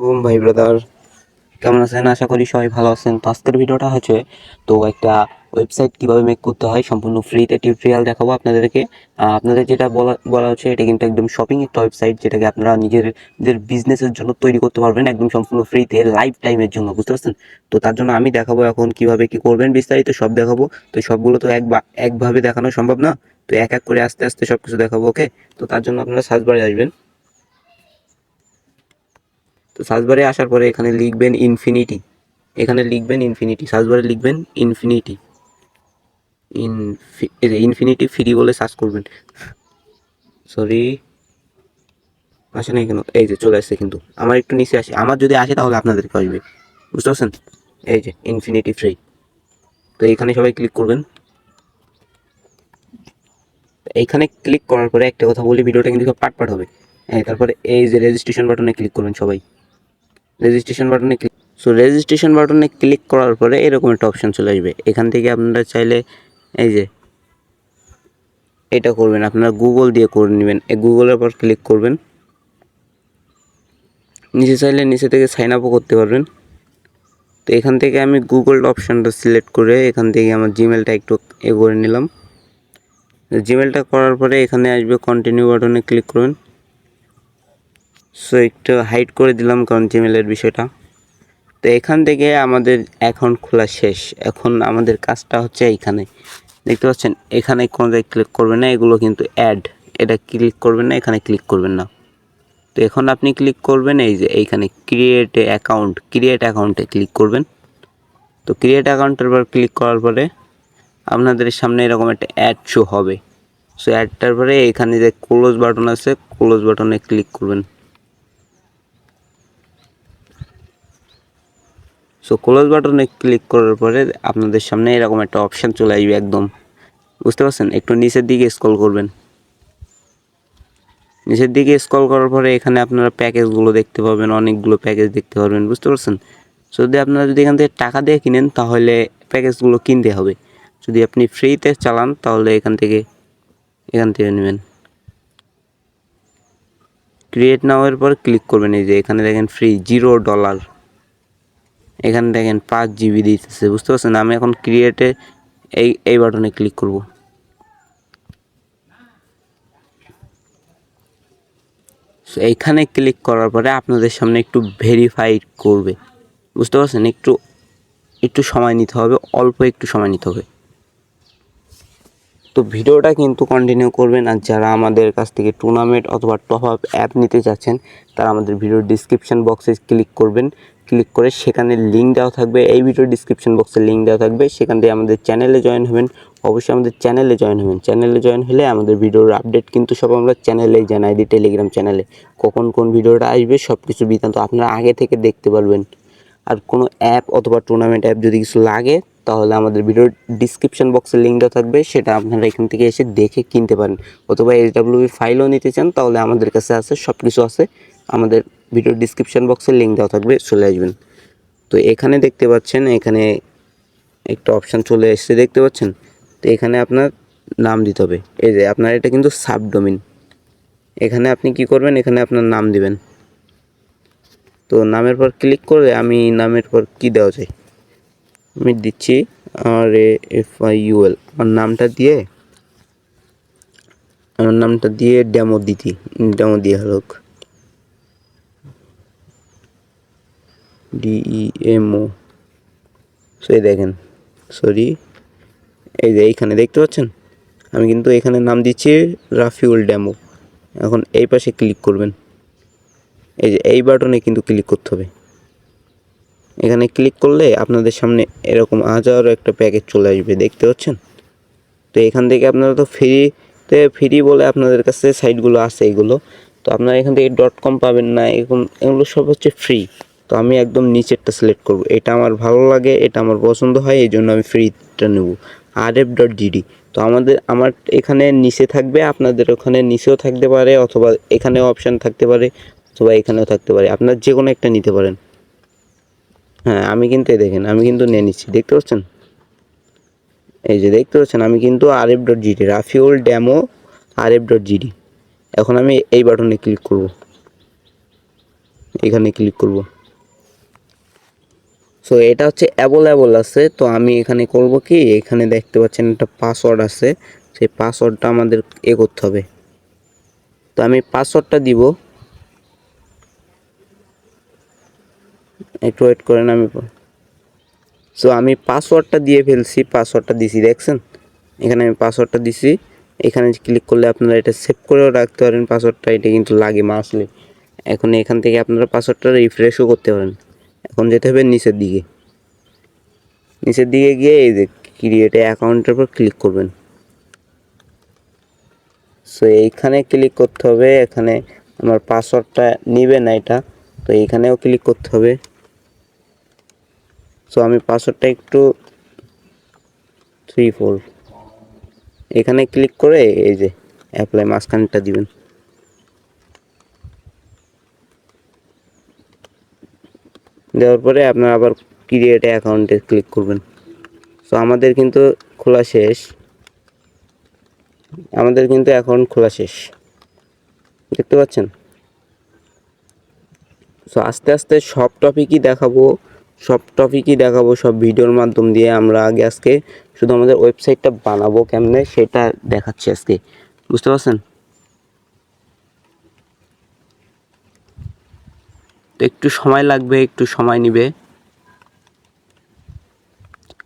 ওম ভাই ব্রাদার, কেমন আছেন? আশা করি সবাই ভালো আছেন। তো আজকের ভিডিওটা হচ্ছে, তো একটা ওয়েবসাইট কীভাবে মেক করতে হয়, সম্পূর্ণ ফ্রিতে টিউটোরিয়াল দেখাবো আপনাদেরকে। আপনাদের যেটা বলা বলা হচ্ছে, এটা কিন্তু একদম শপিং একটা ওয়েবসাইট যেটাকে আপনারা নিজেদের বিজনেসের জন্য তৈরি করতে পারবেন, একদম সম্পূর্ণ ফ্রিতে লাইফ টাইমের জন্য, বুঝতে পারছেন? তো তার জন্য আমি দেখাবো এখন কীভাবে কি করবেন, বিস্তারিত সব দেখাবো। তো সবগুলো তো এক একভাবে দেখানো সম্ভব না। তো এক এক করে আস্তে আস্তে সব কিছু দেখাবো ওকে তো তার জন্য আপনারা সার্চ বারে আসবেন। তো সার্চবারে আসার পরে এখানে লিখবেন ইনফিনিটি এখানে লিখবেন ইনফিনিটি সার্চবারে লিখবেন ইনফিনিটি ইনফি ইনফিনিটি ফ্রি বলে সার্চ করবেন। সরি আসে না কেন? এই যে চলে আসছে কিন্তু। আমার একটু নিচে আসে। আমার যদি আসে তাহলে আপনাদেরকে আসবে। বুঝতে পারছেন? এই যে ইনফিনিটি ফ্রি তো এইখানে সবাই ক্লিক করবেন। এইখানে ক্লিক করার পরে একটা কথা বলি, ভিডিওটা কিন্তু সব পাট পাট হবে। হ্যাঁ তারপরে এই যে রেজিস্ট্রেশন বাটনে ক্লিক করবেন সবাই। রেজিস্ট্রেশন বাটনে ক্লিক সো রেজিস্ট্রেশন বাটনে ক্লিক করার পরে এরকম একটা অপশন চলে আসবে। এখান থেকে আপনারা চাইলে এই যে, এটা করবেন। আপনারা গুগল দিয়ে করে নেবেন। এই গুগলের পর ক্লিক করবেন। নিচে চাইলে নিচে থেকে সাইন আপও করতে পারবেন। তো এখান থেকে আমি গুগল অপশানটা সিলেক্ট করে এখান থেকে আমার জিমেলটা একটু এ করে নিলাম। জিমেলটা করার পরে এখানে আসবে কন্টিনিউ বাটনে ক্লিক করবেন। সো একটু হাইড করে দিলাম কারণ জিমেলের বিষয়টা। তো এখান থেকে আমাদের অ্যাকাউন্ট খোলা শেষ। এখন আমাদের কাজটা হচ্ছে এইখানে। দেখতে পাচ্ছেন, এখানে কোনো জায়গায় ক্লিক করবেন না, এগুলো কিন্তু অ্যাড এটা ক্লিক করবেন না, এখানে ক্লিক করবেন না। তো এখন আপনি ক্লিক করবেন, এই যে এইখানে ক্রিয়েট অ্যাকাউন্ট ক্রিয়েট অ্যাকাউন্টে ক্লিক করবেন। তো ক্রিয়েট অ্যাকাউন্টের পর ক্লিক করার পরে আপনাদের সামনে এরকম একটা অ্যাড শো হবে। সো অ্যাডটার পরে এখানে যে ক্লোজ বাটন আছে ক্লোজ বাটনে ক্লিক করবেন। সো ক্লোজ বাটনে ক্লিক করার পরে আপনাদের সামনে এরকম একটা অপশান চলে আসবে একদম। বুঝতে পারছেন? একটু নিচের দিকে স্ক্রল করবেন। নিচের দিকে স্ক্রল করার পরে এখানে আপনারা প্যাকেজগুলো দেখতে পাবেন, অনেকগুলো প্যাকেজ দেখতে পারবেন। বুঝতে পারছেন? যদি আপনারা যদি এখান থেকে টাকা দিয়ে কিনেন, তাহলে প্যাকেজগুলো কিনতে হবে। যদি আপনি ফ্রিতে চালান, তাহলে এখান থেকে এখান থেকে নেবেন। ক্রিয়েট নাওয়ের পর ক্লিক করবেন। এই যে এখানে দেখেন ফ্রি জিরো ডলার এখানে দেখেন পাঁচ জিবি দিতেছে, বুঝতে পারছেন? আমি এখন ক্রিয়েটে এই এই বাটনে ক্লিক করব। এইখানে ক্লিক করার পরে আপনাদের সামনে একটু ভেরিফাই করবে। বুঝতে পারছেন? একটু একটু সময় নিতে হবে, অল্প একটু সময় নিতে হবে। তো ভিডিওটা কিন্তু কন্টিনিউ করবেন, আর যারা আমাদের কাছ থেকে টুর্নামেন্ট অথবা টপ আপ অ্যাপ নিতে চাচ্ছেন, তারা আমাদের ভিডিওর ডিসক্রিপশন বক্সে ক্লিক করবেন। ক্লিক করে সেখানে লিঙ্ক দেওয়া থাকবে। এই ভিডিওর ডিসক্রিপশন বক্সে লিঙ্ক দেওয়া থাকবে। সেখান থেকে আমাদের চ্যানেলে জয়েন হবেন। অবশ্যই আমাদের চ্যানেলে জয়েন হবেন। চ্যানেলে জয়েন হলে আমাদের ভিডিওর আপডেট কিন্তু সব আমরা চ্যানেলেই জানাই দিই টেলিগ্রাম চ্যানেলে কখন কোন ভিডিওটা আসবে সব কিছু বৃত্তান্ত আপনারা আগে থেকে দেখতে পারবেন। আর কোনো অ্যাপ অথবা টুর্নামেন্ট অ্যাপ যদি কিছু লাগে, তাহলে আমাদের ভিডিওর ডিসক্রিপশন বক্সে লিঙ্ক দেওয়া থাকবে। সেটা আপনারা এখান থেকে এসে দেখে কিনতে পারেন। অথবা এইচডাব্লিউবি ফাইলও নিতে চান, তাহলে আমাদের কাছে আছে সব কিছু আছে। আমাদের ভিডিওর ডিসক্রিপশন বক্সে লিঙ্ক দেওয়া থাকবে, চলে আসবেন। তো এখানে দেখতে পাচ্ছেন, এখানে একটা অপশান চলে এসেছে, দেখতে পাচ্ছেন? তো এখানে আপনার নাম দিতে হবে। এই যে, আপনার এটা কিন্তু সাবডোমিন এখানে আপনি কি করবেন? এখানে আপনার নাম দিবেন। তো নামের পর ক্লিক করলে আমি নামের পর কি দেওয়া যায়? আমি দিচ্ছি আর এফ আই ইউএল আমার নামটা দিয়ে, আমার নামটা দিয়ে ডেমো দিতি ডেমো দিয়ে হোক। ডিইএমও সেই দেখেন সরি এই যে এইখানে দেখতে পাচ্ছেন? আমি কিন্তু এখানে নাম দিচ্ছি রাফিউল ড্যামো এখন এই পাশে ক্লিক করবেন। এই যে এই বাটনে কিন্তু ক্লিক করতে হবে। এখানে ক্লিক করলে আপনাদের সামনে এরকম হাজারো একটা প্যাকেজ চলে আসবে, দেখতে পাচ্ছেন? তো এখান থেকে আপনারা তো ফ্রিতে, ফ্রি বলে আপনাদের কাছে সাইটগুলো আছে এগুলো। তো আপনারা এখান থেকে ডট কম পাবেন না, এরকম, এগুলো সব হচ্ছে ফ্রি। তো আমি একদম নিচেরটা সিলেক্ট করব। এটা আমার ভালো লাগে, এটা আমার পছন্দ হয়, এই জন্য আমি ফ্রিটা নেব। আর এফ ডট জিডি তো আমাদের, আমার এখানে নিচে থাকবে, আপনাদের ওখানে নিচেও থাকতে পারে, অথবা এখানেও অপশান থাকতে পারে, অথবা এখানেও থাকতে পারে। আপনার যে কোনো একটা নিতে পারেন। হ্যাঁ আমি কিন্তু দেখেন, আমি কিন্তু নিয়ে নিচ্ছি। দেখতে পাচ্ছেন? এই যে দেখতে পাচ্ছেন, আমি কিন্তু R F dot GD Rafiul demo R F dot GD এখন আমি এই বাটনে ক্লিক করব। এখানে ক্লিক করব। সো এটা হচ্ছে অ্যাভেলেবল আছে। তো আমি এখানে করব কি? এখানে দেখতে পাচ্ছেন একটা পাসওয়ার্ড আছে। সেই পাসওয়ার্ডটা আমাদের এ করতে হবে। তো আমি পাসওয়ার্ডটা দিব। একটু ওয়েট করেন আমি সো আমি পাসওয়ার্ডটা দিয়ে ফেলছি পাসওয়ার্ডটা দিছি, দেখছেন? এখানে আমি পাসওয়ার্ডটা দিছি। এখানে ক্লিক করলে আপনারা এটা সেভ করেও রাখতে পারেন পাসওয়ার্ডটা এটা কিন্তু লাগে মাসলে এখন এখান থেকে আপনারা পাসওয়ার্ডটা রিফ্রেশও করতে পারেন। এখন যেতে হবে নিচের দিকে। নিচের দিকে গিয়ে এই যে ক্রিয়েট অ্যাকাউন্টের উপর ক্লিক করবেন। সো এইখানে ক্লিক করতে হবে, এখানে আমার পাসওয়ার্ডটা নিবে না এটা, তো এইখানেও ক্লিক করতে হবে। সো আমি পাসওয়ার্ডটা একটু থ্রি ফোর এখানে ক্লিক করে এই যে অ্যাপ্লাই মাঝখানটা দিবেন। দেওয়ার পরে আপনার আবার ক্রিয়েট অ্যাকাউন্টে ক্লিক করবেন। সো আমাদের কিন্তু খোলা শেষ। আমাদের কিন্তু অ্যাকাউন্ট খোলা শেষ। দেখতে পাচ্ছেন? সো আস্তে আস্তে সব টপিকই দেখাবো, সব টপিকই দেখাবো, সব ভিডিওর মাধ্যম দিয়ে আমরা আগে আজকে শুধু আমাদের ওয়েবসাইটটা বানাবো কেমনে, সেটা দেখাচ্ছি আজকে। বুঝতে পারছেন? তো একটু সময় লাগবে, একটু সময় নিবে।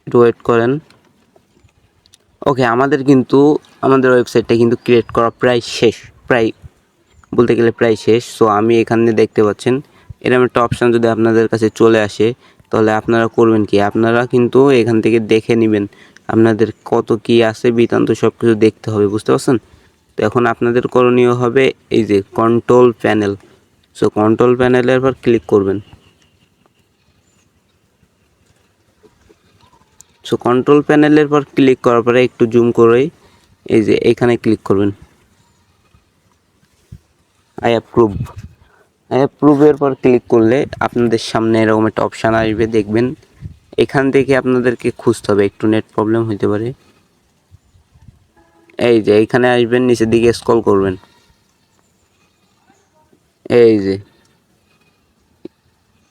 একটু ওয়েট করেন। ওকে আমাদের কিন্তু, আমাদের ওয়েবসাইটটা কিন্তু ক্রিয়েট করা প্রায় শেষ, প্রায় বলতে গেলে প্রায় শেষ। সো আমি এখানে দেখতে পাচ্ছেন এরকম একটা অপশান যদি আপনাদের কাছে চলে আসে, তাহলে আপনারা করবেন কি? আপনারা কিন্তু এখান থেকে দেখে নেবেন, আপনাদের কত কি আছে বৃত্তান্ত সব কিছু দেখতে হবে, বুঝতে পারছেন? তো এখন আপনাদের করণীয় হবে, এই যে কন্ট্রোল প্যানেল সো কন্ট্রোল প্যানেলের পর ক্লিক করবেন। সো কন্ট্রোল প্যানেলের পর ক্লিক করার পরে একটু জুম করে এই যে এখানে ক্লিক করবেন। আই অ্যাপ্রুভ আই অ্যাপ্রুভের পর ক্লিক করলে আপনাদের সামনে এরকম একটা অপশান আসবে, দেখবেন। এখান থেকে আপনাদেরকে খুঁজতে হবে, একটু নেট প্রবলেম হতে পারে। এই যে এইখানে আসবেন, নিচের দিকে স্ক্রল করবেন। এই যে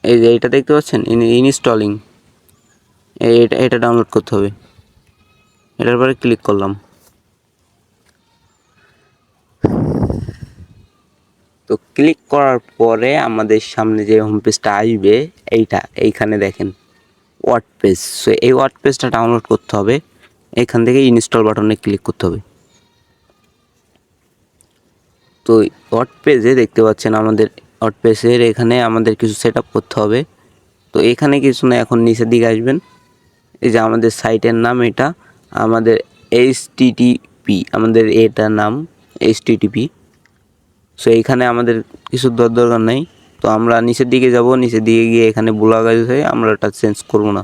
এই যে এটা দেখতে পাচ্ছেন? ইনস্টলিং এটা এটা ডাউনলোড করতে হবে। এটার পরে ক্লিক করলাম। তো ক্লিক করার পরে আমাদের সামনে যে হোম পেজটা আসবে, এইটা, এইখানে দেখেন ওয়ার্ড পেজ সো এই ওয়ার্ড পেজটা ডাউনলোড করতে হবে। এখান থেকে ইনস্টল বাটনে ক্লিক করতে হবে। তো ওয়ার্ড পেজে দেখতে পাচ্ছেন আমাদের ওয়ার্ড পেজের এখানে আমাদের কিছু সেট করতে হবে। তো এখানে কিছু না, এখন নিচের দিকে আসবেন। এই যে আমাদের সাইটের নাম এটা, আমাদের এইচ টিটিপি আমাদের এটার নাম এইচ টিটিপি সো এইখানে আমাদের কিছু দর দরকার নেই। তো আমরা নিচের দিকে যাব, নিচের দিকে গিয়ে এখানে ব্লগ আছে আমরা এটা চেঞ্জ করব না।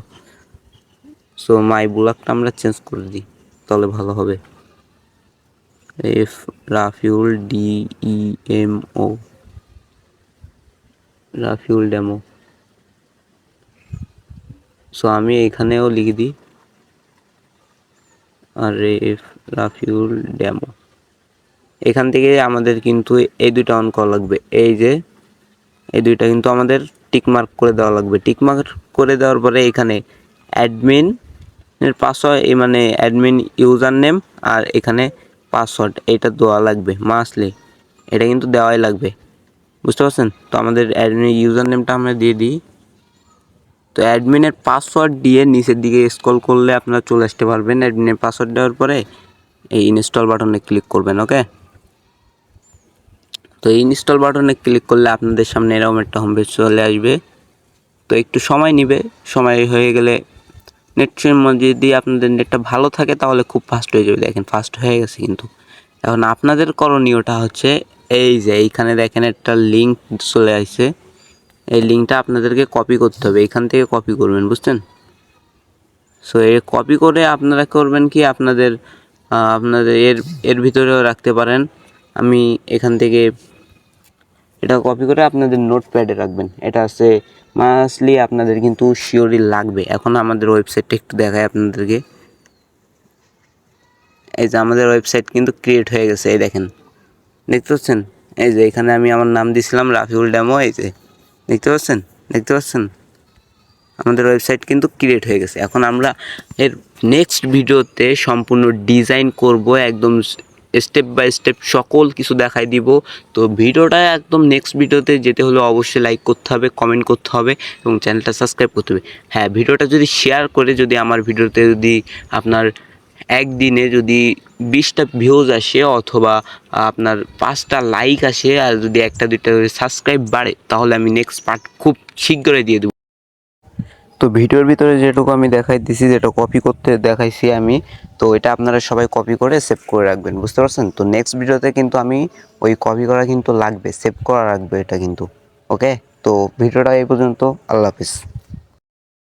সো মাই ব্লগটা আমরা চেঞ্জ করে দিই, তাহলে ভালো হবে। F Rafiul D E M O Rafiul demo so আমি এখানেও লিখে দিই। আর এফ রাফিউল ডেমো এখান থেকে আমাদের কিন্তু এই দুইটা অন করা লাগবে। এই যে, এই দুইটা কিন্তু আমাদের টিকমার্ক করে দেওয়া লাগবে। টিকমার্ক করে দেওয়ার পরে এখানে অ্যাডমিন এর পাসওয়ার্ড মানে অ্যাডমিন ইউজার নেম আর এখানে পাসওয়ার্ড, এটা দেওয়া লাগবে, মাসলি। এটা কিন্তু দেওয়াই লাগবে। বুঝতে পারছেন? তো আমাদের অ্যাডমিন ইউজার নেমটা আমরা দিয়ে দিই। তো অ্যাডমিনের পাসওয়ার্ড দিয়ে নিচের দিকে স্ক্রল করলে আপনারা চলে আসতে পারবেন অ্যাডমিনের পাসওয়ার্ড দেওয়ার পরে। এই ইনস্টল বাটনে ক্লিক করবেন ওকে তো এই ইনস্টল বাটনে ক্লিক করলে আপনাদের সামনে এরকম একটা হোম পেজ চলে আসবে। তো একটু সময় নেবে, সময় হয়ে গেলে মধ্যে যদি আপনাদের নেটটা ভালো থাকে, তাহলে খুব ফাস্ট হয়ে যাবে। দেখেন ফাস্ট হয়ে গেছে কিন্তু। এখন আপনাদের করণীয়টা হচ্ছে, এই যে এইখানে দেখেন একটা লিঙ্ক চলে আসছে। এই লিঙ্কটা আপনাদেরকে কপি করতে হবে। এখান থেকে কপি করবেন, বুঝছেন? সো এ কপি করে আপনারা করবেন কি, আপনাদের আপনাদের এর এর ভিতরেও রাখতে পারেন। আমি এখান থেকে এটা কপি করে আপনাদের নোটপ্যাডে রাখবেন। এটা আছে মাসলি আপনাদের কিন্তু শিওরই লাগবে। এখন আমাদের ওয়েবসাইটটা একটু দেখায় আপনাদেরকে। এই যে আমাদের ওয়েবসাইট কিন্তু ক্রিয়েট হয়ে গেছে, এই দেখেন। দেখতে পাচ্ছেন? এই যে এখানে আমি আমার নাম দিয়েছিলাম, রাফিউল ড্যামো এই যে। দেখতে পাচ্ছেন? দেখতে পাচ্ছেন? আমাদের ওয়েবসাইট কিন্তু ক্রিয়েট হয়ে গেছে। এখন আমরা এর নেক্সট ভিডিওতে সম্পূর্ণ ডিজাইন করব, একদম স্টেপ বাই স্টেপ সকল কিছু দেখাই দিব। তো ভিডিওটা একদম নেক্সট ভিডিওতে যেতে হলে অবশ্যই লাইক করতে হবে কমেন্ট করতে হবে এবং চ্যানেলটা সাবস্ক্রাইব করতে হবে। হ্যাঁ ভিডিওটা যদি শেয়ার করে যদি আমার ভিডিওতে যদি আপনার একদিনে যদি বিশটা ভিউজ আসে অথবা আপনার পাঁচটা লাইক আসে আর যদি একটা দুইটা সাবস্ক্রাইব বাড়ে, তাহলে আমি নেক্সট পার্ট খুব শীঘ্রই দিয়ে দেবো। তো ভিডিওর ভিতরে যেটুকু আমি দেখাই দিছি, যেটা কপি করতে দেখাইছি আমি, তো এটা আপনারা সবাই কপি করে সেভ করে রাখবেন, বুঝতে পারছেন? তো নেক্সট ভিডিওতে কিন্তু আমি ওই কপি করা কিন্তু লাগবে সেভ করা রাখবে এটা কিন্তু ওকে তো ভিডিওটা এই পর্যন্ত, আল্লাহ হাফিজ।